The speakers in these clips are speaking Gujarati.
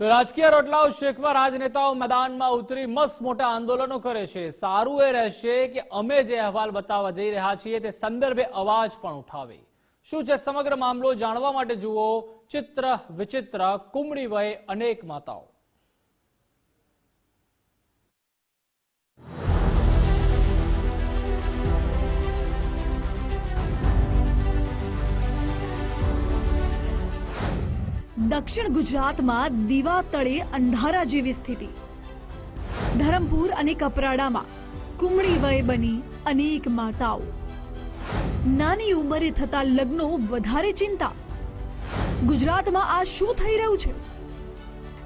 તો રાજકીય રોટલાઓ શેકવા રાજનેતાઓ મેદાનમાં ઉતરી મસ્ત મોટા આંદોલનો કરે છે. સારું એ રહેશે કે અમે જે અહેવાલ બતાવવા જઈ રહ્યા છીએ તે સંદર્ભે અવાજ પણ ઉઠાવે. શું છે સમગ્ર મામલો જાણવા માટે જુઓ. ચિત્ર વિચિત્ર, કુમળી વય અનેક માતાઓ. દક્ષિણ ગુજરાતમાં દીવા તળે અંધારા જેવી સ્થિતિ. ધરમપુર અને કપરાડામાં કુમળી વય બની અનેક માતાઓ. નાની ઉંમરે થતા લગ્નો વધારે ચિંતા. ગુજરાતમાં આ શું થઈ રહ્યું છે?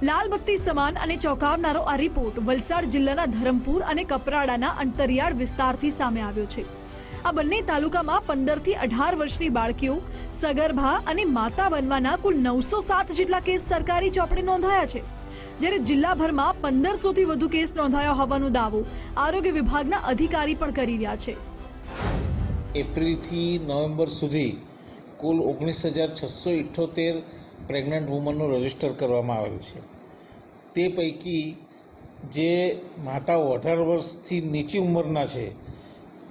લાલબત્તી સમાન અને ચોંકાવનારો આ રિપોર્ટ વલસાડ જિલ્લાના ધરમપુર અને કપરાડાના અંતરિયાળ વિસ્તારથી સામે આવ્યો છે. આ બંને તાલુકામાં પંદરથી અઢાર વર્ષની બાળકીઓ, સગર્ભા અને માતા બનવાના કુલ નવસો સાત જેટલા કેસ સરકારી ચોપડે નોંધાયા છે. જ્યારે જિલ્લાભરમાં પંદરસોથી વધુ કેસ નોંધાયા હોવાનો દાવો આરોગ્ય વિભાગના અધિકારી પણ કરી રહ્યા છે. એપ્રિલથી નવેમ્બર સુધી કુલ ઓગણીસ હજાર છસો ઇઠ્ઠોતેર પ્રેગ્નન્ટ વુમનનું રજિસ્ટર કરવામાં આવેલ છે. તે પૈકી જે માતાઓ અઢાર વર્ષથી નીચી ઉંમરના છે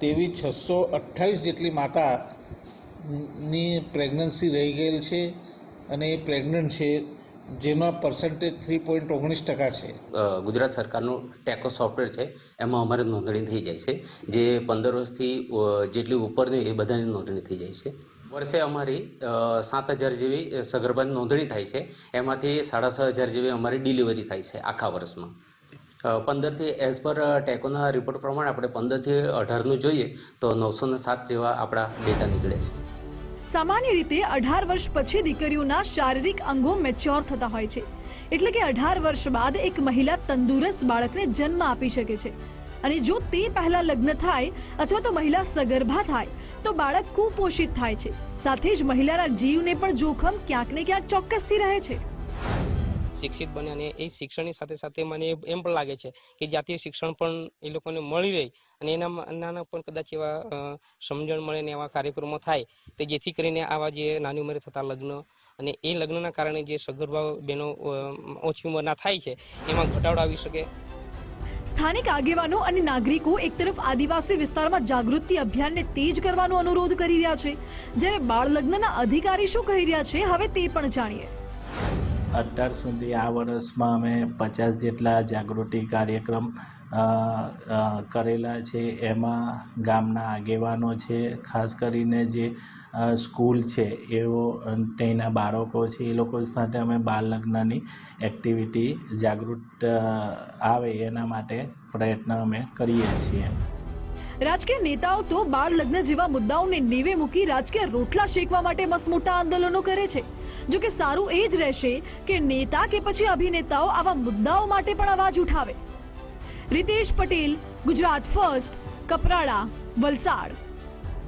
તેવી છસો અઠ્ઠાવીસ જેટલી માતા ની પ્રેગ્નન્સી રહી ગયેલ છે અને એ પ્રેગ્નન્ટ છે, જેમાં પર્સન્ટેજ થ્રી પોઈન્ટ ઓગણીસ ટકા છે. ગુજરાત સરકારનું ટેકો સોફ્ટવેર છે, એમાં અમારે નોંધણી થઈ જાય છે, જે પંદર વર્ષથી જેટલી ઉપરની એ બધાની નોંધણી થઈ જાય છે. વર્ષે અમારી સાત હજાર જેવી સગર્ભાની નોંધણી થાય છે, એમાંથી સાડા છ હજાર જેવી અમારી ડિલિવરી થાય છે આખા વર્ષમાં. પંદરથી એઝ પર ટેકોના રિપોર્ટ પ્રમાણે આપણે પંદરથી અઢારનું જોઈએ તો નવસો ને સાત જેવા આપણા ડેટા નીકળે છે. સામાન્ય રીતે અઢાર વર્ષ પછી દીકરીઓના શારીરિક અંગો મેચ્યોર થતા હોય છે. એટલે કે અઢાર વર્ષ બાદ એક મહિલા તંદુરસ્ત બાળકને જન્મ આપી શકે છે. અને જો તે પહેલા લગ્ન થાય અથવા તો મહિલા સગર્ભા થાય, તો બાળક કુપોષિત થાય છે. સાથે જ મહિલાના જીવને પણ જોખમ ક્યાંક ને ક્યાંક ચોક્કસથી રહે છે. શિક્ષિત બને અને એ શિક્ષણની સાથે સાથે મને એમ પણ લાગે છે કે જાતીય શિક્ષણ પણ એ લોકોને મળી રહે અને એના નાના પણ કદાચ એવા સમજણ મળે ને એવા કાર્યક્રમો થાય કે જેથી કરીને આવા જે નાની ઉંમરે થતા લગ્ન અને એ લગ્નના કારણે જે સગર્ભા બહેનો ઓછી ઉંમરના થાય છે એમાં ઘટાડો આવી શકે. સ્થાનિક આગેવાનો અને નાગરિકો એક તરફ આદિવાસી વિસ્તારમાં જાગૃતિ અભિયાનને તેજ કરવાનો અનુરોધ કરી રહ્યા છે. જ્યારે બાળ લગ્નના અધિકારી શું કહી રહ્યા છે, હવે તે પણ જાણીએ. અત્યાર સુધી આ વર્ષમાં અમે પચાસ જેટલા જાગૃતિ કાર્યક્રમ કરેલા છે. એમાં ગામના આગેવાનો છે. ખાસ કરીને જે સ્કૂલ છે અ, તેના બાળકો છે એ લોકો સાથે અમે બાળ લગ્નની એક્ટિવિટી જાગૃત આવે એના માટે પ્રયત્ન અમે કરીએ છીએ. રાજકીય નેતાઓ તો બાળ લગ્ન જેવા મુદ્દાઓને નેવે મૂકી રાજકીય રોટલા શેકવા માટે મસમોટા આંદોલનો કરે છે. જો કે સારું એ જ રહેશે કે નેતા કે પછી અભિનેતાઓ આવા મુદ્દાઓ માટે પણ અવાજ ઉઠાવે. રિતેશ પટેલ, ગુજરાત ફર્સ્ટ, કપરાડા, વલસાડ.